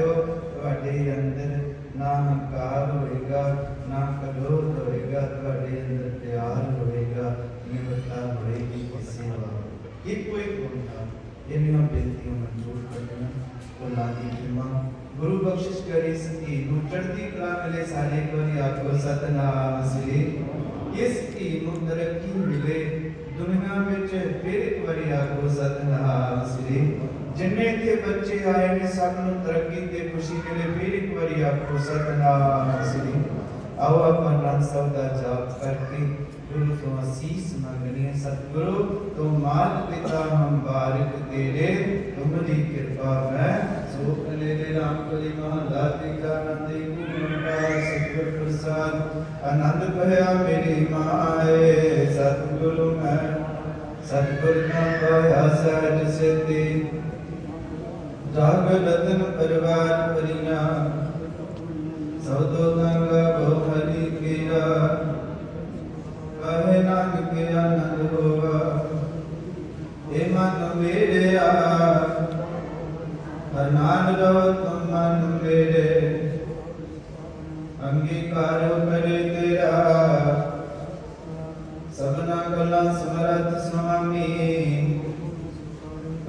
ਪਾਇਓ ਤੁਹਾਡੇ ਅੰਦਰ ਨਾ ਹੰਕਾਰ ਹੋਏਗਾ ਨਾ ਕਲੋਧ ਹੋਏਗਾ ਤੁਹਾਡੇ ਅੰਦਰ ਪਿਆਰ ਹੋਏਗਾ ਨਿਮਰਤਾ ਹੋਏਗੀ ਸੇਵਾ ਇਹ ਕੋਈ ਗੁਣਾ ਇਹਨੀਆਂ ਬੇਨਤੀਆਂ ਮਨਜ਼ੂਰ ਕਰਨਾ ਉਹਨਾਂ ਦੀ ਖਿਮਾ ਗੁਰੂ ਬਖਸ਼ਿਸ਼ ਕਰੇ ਸਤੀ ਨੂੰ ਚੜ੍ਹਦੀ ਕਲਾ ਮਿਲੇ ਸਾਰੇ ਇੱਕ ਵਾਰੀ ਆਖੋ ਸਤਨਾਮ ਸ੍ਰੀ ਇਸ ਕੀ ਨੂੰ ਤਰੱਕੀ ਮਿਲੇ ਦੁਨੀਆ ਵਿੱਚ ਫਿਰ ਇੱਕ ਵਾਰੀ ਆਖੋ, ਸਤਨਾਮ ਸ੍ਰੀ। ਜਿੰਨੇ ਇੱਥੇ ਬੱਚੇ ਆਏ ਨੇ, ਸਭ ਨੂੰ ਤਰੱਕੀ ਤੇ ਖੁਸ਼ੀ ਮਿਲੇ, ਫਿਰ ਇੱਕ ਵਾਰੀ ਆਖੋ, ਸਤਨਾਮ ਸ੍ਰੀ। ਆਓ ਆਪਾਂ ਨਾਮ ਸਭ ਦਾ ਜਾਪ ਕਰਕੇ ਗੁਰੂ ਤੋਂ ਅਸੀਸ ਮੰਗਣੀ ਹੈ। ਸਤਿਗੁਰੂ, ਤੂੰ ਮਾਤ ਪਿਤਾ ਹਮ ਬਾਰਿਕ ਤੇਰੇ ਤੁਮਰੀ ਕਿਰਪਾ ਮੈਂ ਸੋਖ ਲੈ ਲੈ ਰਾਮ ਕਲੀ ਮਹਲਾ ਤੇ ਆਨੰਦੇ ਗੁਰੂ ਸਤਿਗੁਰ ਪ੍ਰਸਾਦ। ਆਨੰਦ ਭਇਆ ਮੇਰੀ ਮਾਏ ਸਤਿਗੁਰ ਨਾ ਪਾਇਆ ਸਹਿਜ ਸਿੱਧੀ ਜਾਗ ਰਤਨ ਪਰਵਾਰ ਪਰੀਨਾ ਸਬਦੋ ਗੰਗਾ ਬਹੁ ਹਰੀ ਕੀਆ ਕਹੇ ਨਾਨਕ ਆਨੰਦ ਹੋਵਾ ਏ ਮਨ ਮੇਰਿਆ ਅਨਾਨ ਰਵ ਤੁਮ ਮਨ ਮੇਰੇ ਅੰਗੀਕਾਰ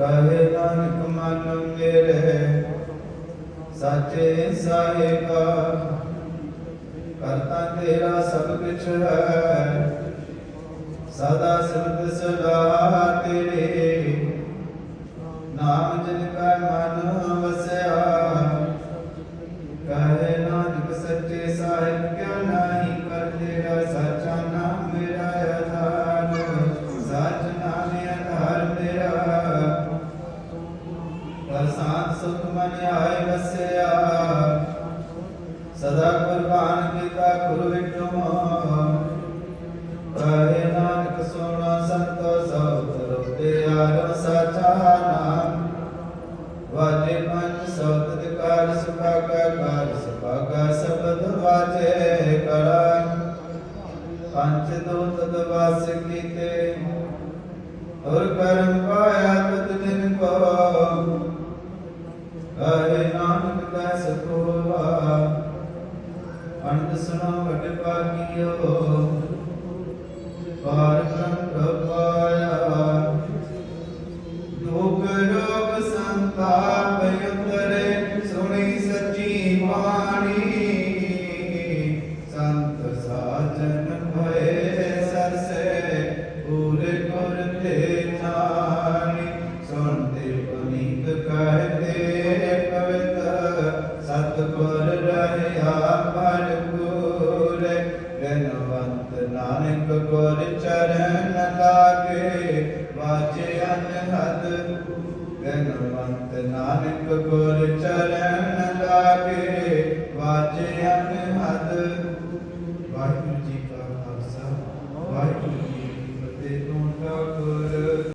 ਕਹੇ ਨਾਨਕ, ਮਨ ਮੇਰੇ, ਸਾਚੇ ਸਾਹਿਬਾ, ਕਰਤਾ ਤੇਰਾ ਸਭ ਕੁਛ ਹੈ। ਸਦਾ ਸਿਮਰਤ, ਸਦਾ ਤੇਰੇ, ਨਾਮ ਜਨ ਕਾ ਮਨ ਪੰਜ ਦੋ ਤਦ ਵਾਸ ਕੀਤੇ। ਔਰ ਕਰਮ ਪਾਇਆ ਤਤ ਦਿਨ ਕੋ ਕਹੇ ਨਾਨਕ ਕੈ ਸਕੋਵਾ ਅੰਤ ਸੁਣੋ ਵਡ ਪਾਗਿਓ ਪਾਰ ਬ੍ਰਹਮ ਨਾਨਕ ਗੁਰ ਚਰਨ ਲਾਗੇ ਵਾਜੇ ਅਨਹਦ।